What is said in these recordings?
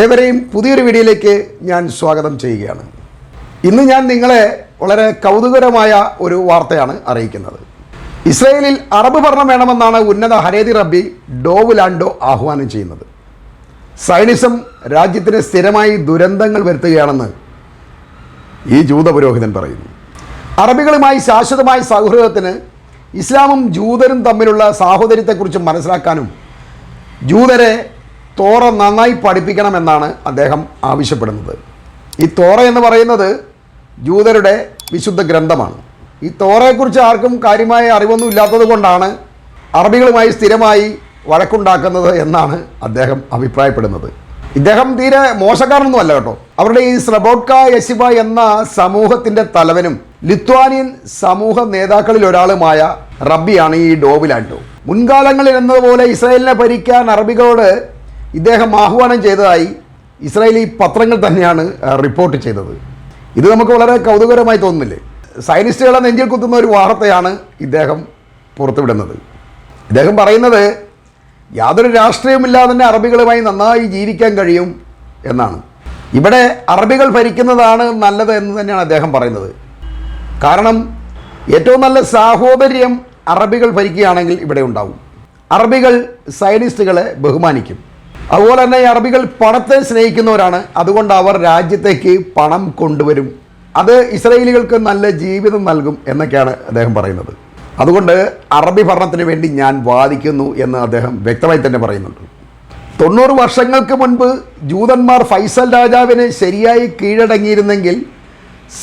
ഏവരെയും പുതിയൊരു വീഡിയോയിലേക്ക് ഞാൻ സ്വാഗതം ചെയ്യുകയാണ്. ഇന്ന് ഞാൻ നിങ്ങളെ വളരെ കൗതുകരമായ ഒരു വാർത്തയാണ് അറിയിക്കുന്നത്. ഇസ്രയേലിൽ അറബ് ഭരണം വേണമെന്നാണ് ഉന്നത ഹരേതി റബ്ബി ഡോവ് ലാൻഡോ ആഹ്വാനം ചെയ്യുന്നത്. സൈനിസം രാജ്യത്തിന് സ്ഥിരമായി ദുരന്തങ്ങൾ വരുത്തുകയാണെന്ന് ഈ ജൂത പുരോഹിതൻ പറയുന്നു. അറബികളുമായി ശാശ്വതമായ സൗഹൃദത്തിന് ഇസ്ലാമും ജൂതരും തമ്മിലുള്ള സാഹോദര്യത്തെക്കുറിച്ച് മനസ്സിലാക്കാനും ജൂതരെ തോറ നന്നായി പഠിപ്പിക്കണമെന്നാണ് അദ്ദേഹം ആവശ്യപ്പെടുന്നത്. ഈ തോറ എന്ന് പറയുന്നത് ജൂതരുടെ വിശുദ്ധ ഗ്രന്ഥമാണ്. ഈ തോറയെക്കുറിച്ച് ആർക്കും കാര്യമായ അറിവൊന്നും ഇല്ലാത്തത് കൊണ്ടാണ് അറബികളുമായി സ്ഥിരമായി വഴക്കുണ്ടാക്കുന്നത് എന്നാണ് അദ്ദേഹം അഭിപ്രായപ്പെടുന്നത്. ഇദ്ദേഹം തീരെ മോശക്കാരനൊന്നും അല്ല കേട്ടോ. അവരുടെ ഈ സ്രബോട്ട്ക യശിബ എന്ന സമൂഹത്തിന്റെ തലവനും ലിത്വാനിയൻ സമൂഹ നേതാക്കളിൽ ഒരാളുമായ റബ്ബിയാണ് ഈ ഡോബിലാൻഡോ മുൻകാലങ്ങളിൽ എന്നതുപോലെ ഇസ്രായേലിനെ ഭരിക്കാൻ അറബികളോട് ഇദ്ദേഹം ആഹ്വാനം ചെയ്തതായി ഇസ്രായേലി പത്രങ്ങൾ തന്നെയാണ് റിപ്പോർട്ട് ചെയ്തത്. ഇത് നമുക്ക് വളരെ കൗതുകരമായി തോന്നുന്നില്ലേ? സയനിസ്റ്റുകളെ നെഞ്ചിൽ കുത്തുന്ന ഒരു വാർത്തയാണ് ഇദ്ദേഹം പുറത്തുവിടുന്നത്. ഇദ്ദേഹം പറയുന്നത് യാതൊരു രാഷ്ട്രീയമില്ലാതെ തന്നെ അറബികളുമായി നന്നായി ജീവിക്കാൻ കഴിയും എന്നാണ്. ഇവിടെ അറബികൾ ഭരിക്കുന്നതാണ് നല്ലത് എന്ന് തന്നെയാണ് അദ്ദേഹം പറയുന്നത്. കാരണം ഏറ്റവും നല്ല സാഹോദര്യം അറബികൾ ഭരിക്കുകയാണെങ്കിൽ ഇവിടെ ഉണ്ടാവും. അറബികൾ സയനിസ്റ്റുകളെ ബഹുമാനിക്കും. അതുപോലെ തന്നെ ഈ അറബികൾ പണത്തെ സ്നേഹിക്കുന്നവരാണ്. അതുകൊണ്ട് അവർ രാജ്യത്തേക്ക് പണം കൊണ്ടുവരും. അത് ഇസ്രയേലികൾക്ക് നല്ല ജീവിതം നൽകും എന്നൊക്കെയാണ് അദ്ദേഹം പറയുന്നത്. അതുകൊണ്ട് അറബി ഭരണത്തിന് വേണ്ടി ഞാൻ വാദിക്കുന്നു എന്ന് അദ്ദേഹം വ്യക്തമായി തന്നെ പറയുന്നുണ്ട്. തൊണ്ണൂറ് വർഷങ്ങൾക്ക് മുൻപ് ജൂതന്മാർ ഫൈസൽ രാജാവിന് ശരിയായി കീഴടങ്ങിയിരുന്നെങ്കിൽ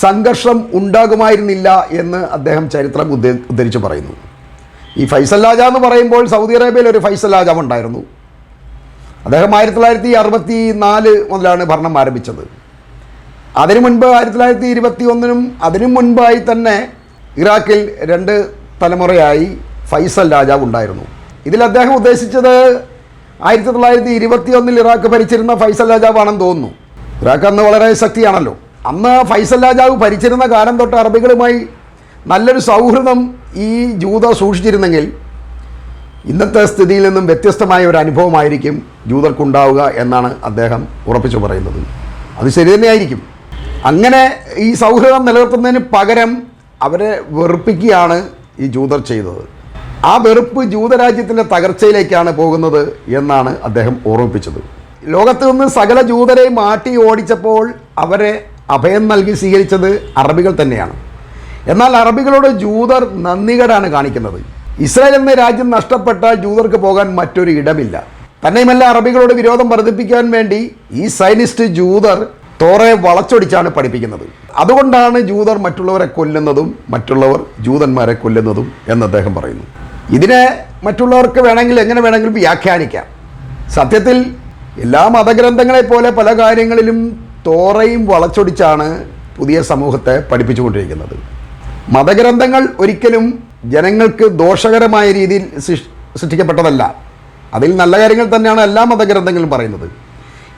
സംഘർഷം ഉണ്ടാകുമായിരുന്നില്ല എന്ന് അദ്ദേഹം ചരിത്രം ഉദ്ധരിച്ച് പറയുന്നു. ഈ ഫൈസൽ രാജ എന്ന് പറയുമ്പോൾ സൗദി അറേബ്യയിൽ ഒരു ഫൈസൽ രാജാവ് ഉണ്ടായിരുന്നു. അദ്ദേഹം ആയിരത്തി തൊള്ളായിരത്തി അറുപത്തി നാല് മുതലാണ് ഭരണം ആരംഭിച്ചത്. അതിനു മുൻപ് ആയിരത്തി തൊള്ളായിരത്തി ഇരുപത്തി ഒന്നിനും അതിനു മുൻപായി തന്നെ ഇറാഖിൽ രണ്ട് തലമുറയായി ഫൈസൽ രാജാവ് ഉണ്ടായിരുന്നു. ഇതിൽ അദ്ദേഹം ഉദ്ദേശിച്ചത് ആയിരത്തി തൊള്ളായിരത്തി ഇരുപത്തി ഒന്നിൽ ഇറാഖ് ഭരിച്ചിരുന്ന ഫൈസൽ രാജാവാണെന്ന് തോന്നുന്നു. ഇറാഖ് അന്ന് വളരെ ശക്തിയാണല്ലോ. അന്ന് ഫൈസൽ രാജാവ് ഭരിച്ചിരുന്ന കാലം തൊട്ട് അറബികളുമായി നല്ലൊരു സൗഹൃദം ഈ ജൂത സൂക്ഷിച്ചിരുന്നെങ്കിൽ ഇന്നത്തെ സ്ഥിതിയിൽ നിന്നും വ്യത്യസ്തമായ ഒരു അനുഭവമായിരിക്കും ജൂതർക്കുണ്ടാവുക എന്നാണ് അദ്ദേഹം ഉറപ്പിച്ചു പറയുന്നത്. അത് ശരി തന്നെയായിരിക്കും. അങ്ങനെ ഈ സൗഹൃദം നിലനിർത്തുന്നതിന് പകരം അവരെ വെറുപ്പിക്കുകയാണ് ഈ ജൂതർ ചെയ്തത്. ആ വെറുപ്പ് ജൂതരാജ്യത്തിന്റെ തകർച്ചയിലേക്കാണ് പോകുന്നത് എന്നാണ് അദ്ദേഹം ഓർമ്മിപ്പിച്ചത്. ലോകത്ത് നിന്ന് സകല ജൂതരെയും മാറ്റി ഓടിച്ചപ്പോൾ അവരെ അഭയം നൽകി സ്വീകരിച്ചത് അറബികൾ തന്നെയാണ്. എന്നാൽ അറബികളോട് ജൂതർ നന്ദികേടാണ് കാണിക്കുന്നത്. ഇസ്രായേൽ എന്ന രാജ്യം നഷ്ടപ്പെട്ടാൽ ജൂതർക്ക് പോകാൻ മറ്റൊരു ഇടമില്ല. തന്നെയുമല്ല അറബികളോട് വിരോധം വർദ്ധിപ്പിക്കാൻ വേണ്ടി ഈ സൈനിസ്റ്റ് ജൂതർ തോറെ വളച്ചൊടിച്ചാണ് പഠിപ്പിക്കുന്നത്. അതുകൊണ്ടാണ് ജൂതർ മറ്റുള്ളവരെ കൊല്ലുന്നതും മറ്റുള്ളവർ ജൂതന്മാരെ കൊല്ലുന്നതും എന്ന് അദ്ദേഹം പറയുന്നു. ഇതിനെ മറ്റുള്ളവർക്ക് വേണമെങ്കിൽ എങ്ങനെ വേണമെങ്കിലും വ്യാഖ്യാനിക്കാം. സത്യത്തിൽ എല്ലാ മതഗ്രന്ഥങ്ങളെ പോലെ പല കാര്യങ്ങളിലും തോറയും വളച്ചൊടിച്ചാണ് പുതിയ സമൂഹത്തെ പഠിപ്പിച്ചുകൊണ്ടിരിക്കുന്നത്. മതഗ്രന്ഥങ്ങൾ ഒരിക്കലും ജനങ്ങൾക്ക് ദോഷകരമായ രീതിയിൽ സൃഷ്- സൃഷ്ടിക്കപ്പെട്ടതല്ല. അതിൽ നല്ല കാര്യങ്ങൾ തന്നെയാണ് എല്ലാ മതഗ്രന്ഥങ്ങളും പറയുന്നത്.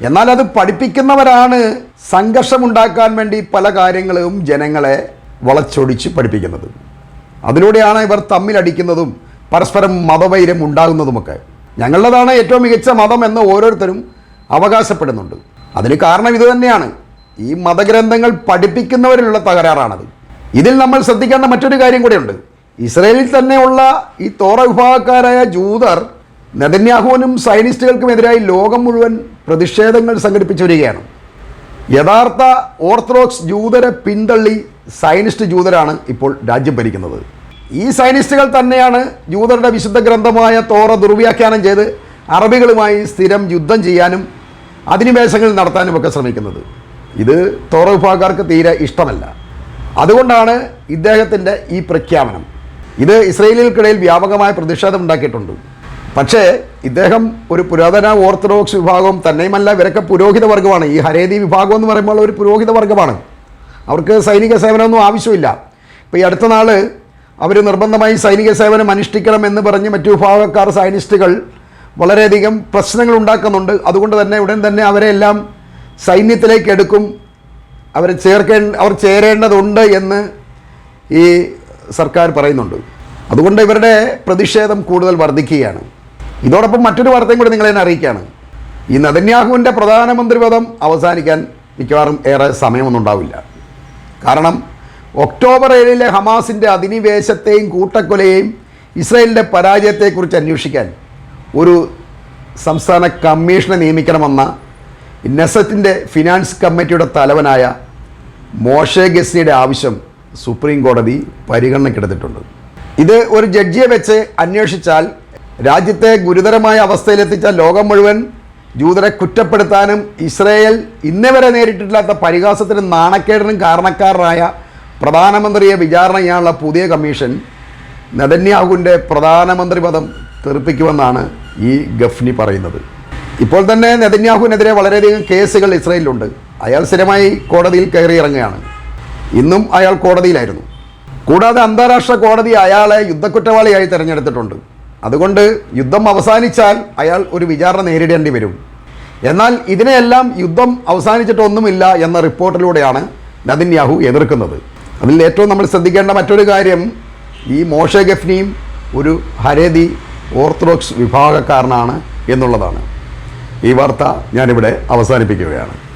എന്നാൽ അത് പഠിപ്പിക്കുന്നവരാണ് സംഘർഷമുണ്ടാക്കാൻ വേണ്ടി പല കാര്യങ്ങളും ജനങ്ങളെ വളച്ചൊടിച്ച് പഠിപ്പിക്കുന്നത്. അതിലൂടെയാണ് ഇവർ തമ്മിലടിക്കുന്നതും പരസ്പരം മതവൈരം ഉണ്ടാകുന്നതുമൊക്കെ. ഞങ്ങളുടേതാണ് ഏറ്റവും മികച്ച മതം എന്ന് ഓരോരുത്തരും അവകാശപ്പെടുന്നുണ്ട്. അതിന് കാരണം ഇതുതന്നെയാണ് ഈ മതഗ്രന്ഥങ്ങൾ പഠിപ്പിക്കുന്നവരിലുള്ള തകരാറാണത്. ഇതിൽ നമ്മൾ ശ്രദ്ധിക്കേണ്ട മറ്റൊരു കാര്യം കൂടെയുണ്ട്. ഇസ്രയേലിൽ തന്നെയുള്ള ഈ തോറ വിഭാഗക്കാരായ ജൂതർ നെതന്യാഹുവിനും സൈനിസ്റ്റുകൾക്കുമെതിരായി ലോകം മുഴുവൻ പ്രതിഷേധങ്ങൾ സംഘടിപ്പിച്ചു വരികയാണ്. യഥാർത്ഥ ഓർത്തഡോക്സ് ജൂതരെ പിന്തള്ളി സൈനിസ്റ്റ് ജൂതരാണ് ഇപ്പോൾ രാജ്യം ഭരിക്കുന്നത്. ഈ സൈനിസ്റ്റുകൾ തന്നെയാണ് ജൂതരുടെ വിശുദ്ധ ഗ്രന്ഥമായ തോറ ദുർവ്യാഖ്യാനം ചെയ്ത് അറബികളുമായി സ്ഥിരം യുദ്ധം ചെയ്യാനും അധിനിവേശങ്ങൾ നടത്താനും ഒക്കെ ശ്രമിക്കുന്നത്. ഇത് തോറ വിഭാഗക്കാർക്ക് തീരെ ഇഷ്ടമല്ല. അതുകൊണ്ടാണ് ഇദ്ദേഹത്തിന്റെ ഈ പ്രഖ്യാപനം. ഇത് ഇസ്രയേലികൾക്കിടയിൽ വ്യാപകമായ പ്രതിഷേധം ഉണ്ടാക്കിയിട്ടുണ്ട് പക്ഷേ ഇദ്ദേഹം ഒരു പുരാതന ഓർത്തഡോക്സ് വിഭാഗം തന്നെയുമല്ല ഇവരൊക്കെ പുരോഹിത വർഗമാണ്. ഈ ഹരേതി വിഭാഗം എന്ന് പറയുമ്പോൾ ഒരു പുരോഹിത വർഗമാണ്. അവർക്ക് സൈനിക സേവനമൊന്നും ആവശ്യമില്ല. ഇപ്പോൾ ഈ അടുത്ത നാൾ അവർ നിർബന്ധമായി സൈനിക സേവനം അനുഷ്ഠിക്കണം എന്ന് പറഞ്ഞ് മറ്റു വിഭാഗക്കാർ സൈനിസ്റ്റുകൾ വളരെയധികം പ്രശ്നങ്ങൾ ഉണ്ടാക്കുന്നുണ്ട്. അതുകൊണ്ട് തന്നെ ഉടൻ തന്നെ അവരെ എല്ലാം സൈന്യത്തിലേക്ക് എടുക്കും. അവരെ ചേർക്കേ അവർ ചേരേണ്ടതുണ്ട് എന്ന് ഈ സർക്കാർ പറയുന്നുണ്ട്. അതുകൊണ്ട് ഇവരുടെ പ്രതിഷേധം കൂടുതൽ വർദ്ധിക്കുകയാണ്. ഇതോടൊപ്പം മറ്റൊരു വാർത്തയും കൂടി നിങ്ങളെ അറിയിക്കുകയാണ്. ഈ നദന്യാഹുവിന്റെ പ്രധാനമന്ത്രി പദം അവസാനിക്കാൻ മിക്കവാറും ഏറെ സമയമൊന്നും ഉണ്ടാവില്ല. കാരണം ഒക്ടോബർ ഏഴിലെ ഹമാസിന്റെ അധിനിവേശത്തെയും കൂട്ടക്കൊലയെയും ഇസ്രയേലിന്റെ പരാജയത്തെക്കുറിച്ച് അന്വേഷിക്കാൻ ഒരു സംസ്ഥാന കമ്മീഷനെ നിയമിക്കണമെന്ന നെസറ്റിന്റെ ഫിനാൻസ് കമ്മിറ്റിയുടെ തലവനായ മോഷെ ഗസ്നിയുടെ ആവശ്യം സുപ്രീം കോടതി പരിഗണനയ്ക്കെടുത്തിട്ടുണ്ട്. ഇത് ഒരു ജഡ്ജിയെ വെച്ച് അന്വേഷിച്ചാൽ രാജ്യത്തെ ഗുരുതരമായ അവസ്ഥയിലെത്തിച്ച ലോകം മുഴുവൻ ജൂതരെ കുറ്റപ്പെടുത്താനും ഇസ്രയേൽ ഇന്നേ വരെ നേരിട്ടിട്ടില്ലാത്ത പരിഹാസത്തിനും നാണക്കേടിനും കാരണക്കാരനായ പ്രധാനമന്ത്രിയെ വിചാരണ ചെയ്യാനുള്ള പുതിയ കമ്മീഷൻ നെതന്യാഹുവിന്റെ പ്രധാനമന്ത്രി പദം തെറിപ്പിക്കുമെന്നാണ് ഈ ഗഫ്നി പറയുന്നത്. ഇപ്പോൾ തന്നെ നെതന്യാഹുവിനെതിരെ വളരെയധികം കേസുകൾ ഇസ്രയേലിലുണ്ട്. അയാൾ സ്ഥിരമായി കോടതിയിൽ കയറി ഇറങ്ങുകയാണ് ഇന്നും അയാൾ കോടതിയിലായിരുന്നു. കൂടാതെ അന്താരാഷ്ട്ര കോടതി അയാളെ യുദ്ധക്കുറ്റവാളിയായി തിരഞ്ഞെടുത്തിട്ടുണ്ട്. അതുകൊണ്ട് യുദ്ധം അവസാനിച്ചാൽ അയാൾ ഒരു വിചാരണ നേരിടേണ്ടി വരും. എന്നാൽ ഇതിനെയെല്ലാം യുദ്ധം അവസാനിച്ചിട്ടൊന്നുമില്ല എന്ന റിപ്പോർട്ടിലൂടെയാണ് യാഹു എതിർക്കുന്നത്. അതിൽ ഏറ്റവും നമ്മൾ ശ്രദ്ധിക്കേണ്ട മറ്റൊരു കാര്യം ഈ മോഷെ ഗഫ്നിയും ഒരു ഹരേദി ഓർത്തഡോക്സ് വിഭാഗക്കാരനാണ് എന്നുള്ളതാണ്. ഈ വാർത്ത ഞാനിവിടെ അവസാനിപ്പിക്കുകയാണ്.